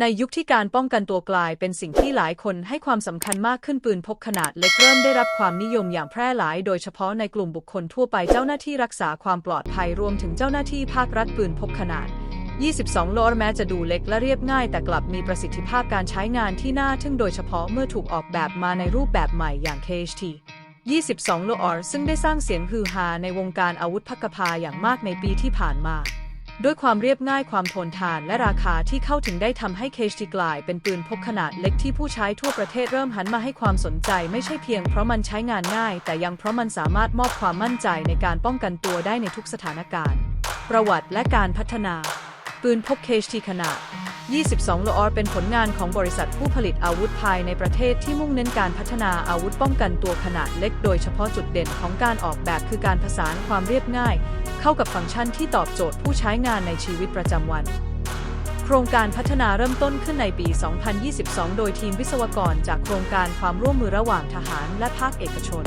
ในยุคที่การป้องกันตัวกลายเป็นสิ่งที่หลายคนให้ความสำคัญมากขึ้นปืนพกขนาดเล็กเริ่มได้รับความนิยมอย่างแพร่หลาย โดยเฉพาะในกลุ่มบุคคลทั่วไปเจ้าหน้าที่รักษาความปลอดภัยรวมถึงเจ้าหน้าที่ภาครัฐปืนพกขนาด 22 โลแม้จะดูเล็กและเรียบง่าย แต่กลับมีประสิทธิภาพการใช้งานที่น่าทึ่งโดยเฉพาะเมื่อถูกออกแบบมาในรูปแบบใหม่อย่าง KHT 22 โลออซึ่งได้สร้างเสียงฮือฮาในวงการอาวุธพักพาอย่างมากในปีที่ผ่านมา ด้วยความเรียบง่ายความทนทานและราคาที่เข้าถึงได้ทำให้ KHT กลายเป็นปืนพกขนาดเล็กที่ผู้ใช้ทั่วประเทศเริ่มหันมาให้ความสนใจไม่ใช่เพียงเพราะมันใช้งานง่าย แต่ยังเพราะมันสามารถมอบความมั่นใจในการป้องกันตัวได้ในทุกสถานการณ์ ประวัติและการพัฒนา ปืนพกเคชทีขนาด 22 โลออเป็นผลงานของบริษัทผู้ผลิตอาวุธภายในประเทศที่มุ่งเน้นการพัฒนาอาวุธป้องกันตัวขนาดเล็ก โดยเฉพาะจุดเด่นของการออกแบบคือการผสานความเรียบง่าย เข้ากับฟังก์ชันที่ตอบโจทย์ผู้ใช้งานในชีวิตประจำวัน โครงการพัฒนาเริ่มต้นขึ้นในปี 2022 โดยทีมวิศวกรจากโครงการความร่วมมือระหว่างทหารและภาคเอกชน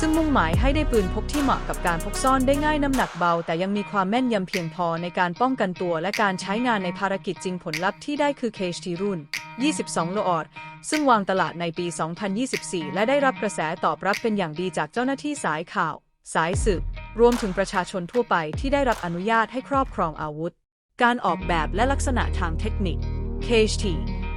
ซึ่งมุ่งหมายให้ได้ปืนพกที่เหมาะกับการพกซ่อนได้ง่ายน้ำหนักเบา แต่ยังมีความแม่นยำเพียงพอในการป้องกันตัวและการใช้งานในภารกิจจริงผลลัพธ์ที่ได้คือ KHT รุ่น 22 โลออด ซึ่งวางตลาดในปี 2024 และได้รับกระแสตอบรับเป็นอย่างดีจากเจ้าหน้าที่สายข่าว สายสืบรวมถึงประชาชนทั่วไปที่ได้รับอนุญาตให้ครอบครองอาวุธ การออกแบบและลักษณะทางเทคนิค KHT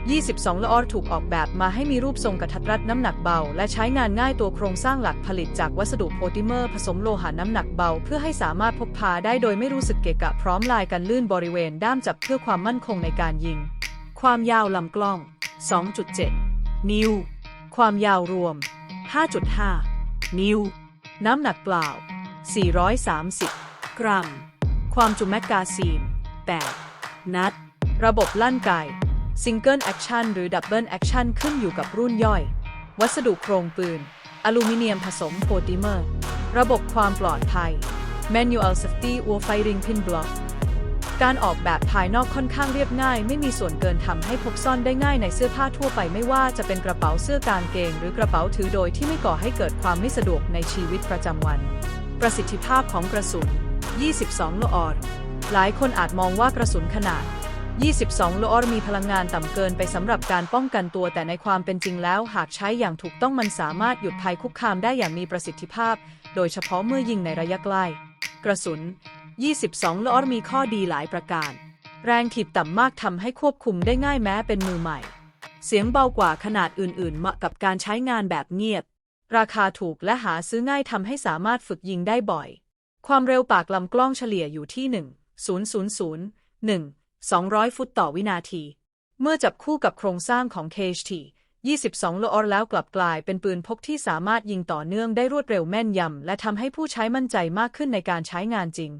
22ละออถูกออกแบบมาให้มีรูปทรงกระทัดรัดน้ำหนักเบา และใช้งานง่ายตัวโครงสร้างหลักผลิตจากวัสดุโพลิเมอร์ ผสมโลหะน้ำหนักเบา เพื่อให้สามารถพกพาได้โดยไม่รู้สึกเกะกะพร้อมลายกันลื่นบริเวณด้ามจับเพื่อความมั่นคงในการยิง ความยาวลำกล้อง 2.7 นิ้ว ความยาวรวม 5.5 นิ้ว น้ำหนักเปล่า 430 กรัม ความจุแมกกาซีน 8 นัด ระบบลั่นไก ซิงเกิลแอคชั่นหรือดับเบิลแอคชั่นขึ้นอยู่กับรุ่นย่อย วัสดุโครงปืน อลูมิเนียมผสมโพลิเมอร์ ระบบความปลอดภัย Manual Safety or Firing Pin Block การออกแบบภายนอกค่อนข้างเรียบง่าย ไม่มีส่วนเกินทำให้พกซ่อนได้ง่ายในเสื้อผ้าทั่วไปไม่ว่าจะเป็นกระเป๋าเสื้อกางเกง หรือกระเป๋าถือโดยที่ไม่ก่อให้เกิดความไม่สะดวกในชีวิตประจำวัน ประสิทธิภาพของกระสุน 22โลออดหลายคนอาจมองว่ากระสุนขนาด 22 โลออร์มีพลังงานต่ำเกินไปสำหรับการป้องกันตัวแต่ในความเป็นจริงแล้ว หากใช้อย่างถูกต้องมันสามารถหยุดภัยคุกคามได้อย่างมีประสิทธิภาพ โดยเฉพาะเมื่อยิงในระยะใกล้ กระสุน 22 โลออร์มีข้อดีหลายประการ แรงถีบต่ำมากทำให้ควบคุมได้ง่ายแม้เป็นมือใหม่ เสียงเบากว่าขนาดอื่นๆ เหมาะกับการใช้งานแบบเงียบ ราคาถูกและหาซื้อง่ายทำให้สามารถฝึกยิงได้บ่อย ความเร็วปากลำกล้องเฉลี่ยอยู่ที่ 1 000 1 200 ฟุตต่อวินาที เมื่อจับคู่กับโครงสร้างของ KHT 22โลออร์แล้วกลับกลายเป็นปืนพกที่สามารถยิงต่อเนื่องได้รวดเร็วแม่นยำ และทำให้ผู้ใช้มั่นใจมากขึ้นในการใช้งานจริง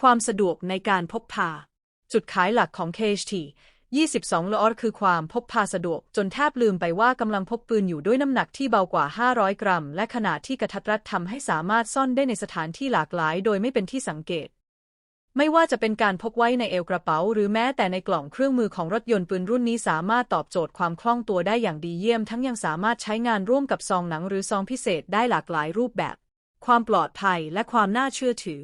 ความสะดวกในการพกพา จุดขายหลักของ KHT 22โลออร์คือความพกพาสะดวก จนแทบลืมไปว่ากำลังพกปืนอยู่ด้วยน้ำหนักที่เบากว่า 500 กรัม และขนาดที่กระทัดรัดทำให้สามารถซ่อนได้ในสถานที่หลากหลาย โดยไม่เป็นที่สังเกต ไม่ว่าจะเป็นการพกไว้ในเอวกระเป๋า หรือแม้แต่ในกล่องเครื่องมือของรถยนต์ปืนรุ่นนี้สามารถตอบโจทย์ความคล่องตัวได้อย่างดีเยี่ยม ทั้งยังสามารถใช้งานร่วมกับซองหนังหรือซองพิเศษได้หลากหลายรูปแบบ ความปลอดภัยและความน่าเชื่อถือ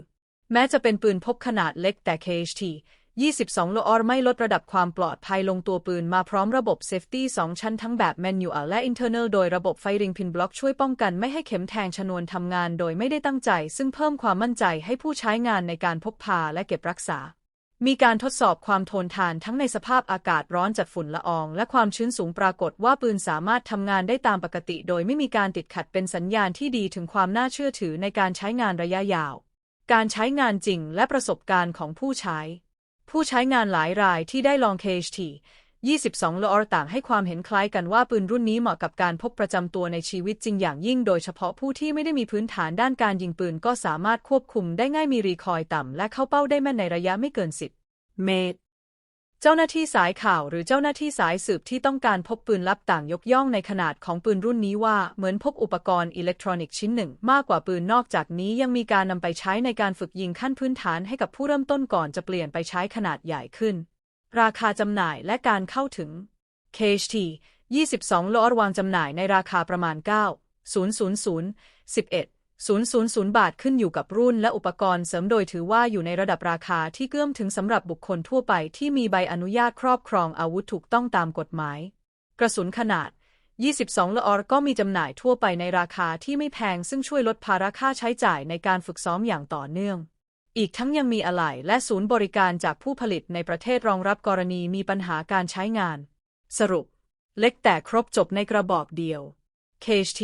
แม้จะเป็นปืนพกขนาดเล็กแต่ KHT 22โลออร์ไม่ลดระดับความปลอดภัยลงตัวปืนมาพร้อมระบบเซฟตี้2ชั้นทั้งแบบ Manual และ Internal โดยระบบ Firing Pin Block ช่วยป้องกันไม่ให้เข็มแทงชนวนทำงานโดยไม่ได้ตั้งใจ ซึ่งเพิ่มความมั่นใจให้ผู้ใช้งานในการพกพาและเก็บรักษา มีการทดสอบความทนทานทั้งในสภาพอากาศร้อนจัดฝุ่นละออง และความชื้นสูงปรากฏว่าปืนสามารถทำงานได้ตามปกติ โดยไม่มีการติดขัดเป็นสัญญาณที่ดีถึงความน่าเชื่อถือในการใช้งานระยะยาว การใช้งานจริงและประสบการณ์ของผู้ใช้ ผู้ใช้งานหลายรายที่ได้ลอง KHT 22ลออต่างให้ความเห็นคล้ายกันว่าปืนรุ่นนี้เหมาะกับการพกประจำตัวในชีวิตจริงอย่างยิ่ง โดยเฉพาะผู้ที่ไม่ได้มีพื้นฐานด้านการยิงปืนก็สามารถควบคุมได้ง่ายมีรีคอยล์ต่ำและเข้าเป้าได้แม่นในระยะไม่เกิน 10 เมตร เจ้าหน้าที่สายข่าวหรือเจ้าหน้าที่สายสืบที่ต้องการพกปืนลับต่างยกย่องในขนาดของปืนรุ่นนี้ว่าเหมือนพกอุปกรณ์อิเล็กทรอนิกส์ชิ้นหนึ่ง มากกว่าปืนนอกจากนี้ยังมีการนำไปใช้ในการฝึกยิงขั้นพื้นฐานให้กับผู้เริ่มต้นก่อนจะเปลี่ยนไปใช้ขนาดใหญ่ขึ้น ราคาจำหน่ายและการเข้าถึง KHT 22 ลออร์วางจำหน่ายในราคาประมาณ 9 000 11 000 บาทขึ้นอยู่กับรุ่นและอุปกรณ์เสริมโดยถือว่าอยู่ในระดับราคาที่เกื้อมถึงสำหรับบุคคลทั่วไปที่มีใบอนุญาตครอบครองอาวุธถูกต้องตามกฎหมาย กระสุนขนาด 22 ละออก็มีจำหน่ายทั่วไปในราคาที่ไม่แพงซึ่งช่วยลดภาระค่าใช้จ่ายในการฝึกซ้อมอย่างต่อเนื่อง อีกทั้งยังมีอะไหล่และศูนย์บริการจากผู้ผลิตในประเทศรองรับกรณีมีปัญหาการใช้งาน สรุป เล็กแต่ครบจบในกระบอกเดียว KHT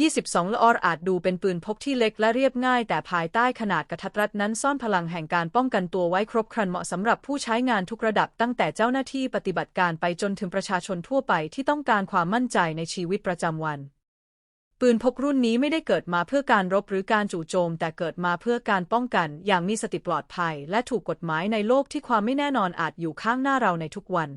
22ละอออาจดูเป็นปืนพกที่เล็กและเรียบง่าย แต่ภายใต้ขนาดกระทัดรัดนั้นซ่อนพลังแห่งการป้องกันตัวไว้ครบครันเหมาะสำหรับผู้ใช้งานทุกระดับตั้งแต่เจ้าหน้าที่ปฏิบัติการไปจนถึงประชาชนทั่วไปที่ต้องการความมั่นใจในชีวิตประจำวัน ปืนพกรุ่นนี้ไม่ได้เกิดมาเพื่อการรบหรือการจู่โจม แต่เกิดมาเพื่อการป้องกัน อย่างมีสติปลอดภัย และถูกกฎหมายในโลกที่ความไม่แน่นอนอาจอยู่ข้างหน้าเราในทุกวัน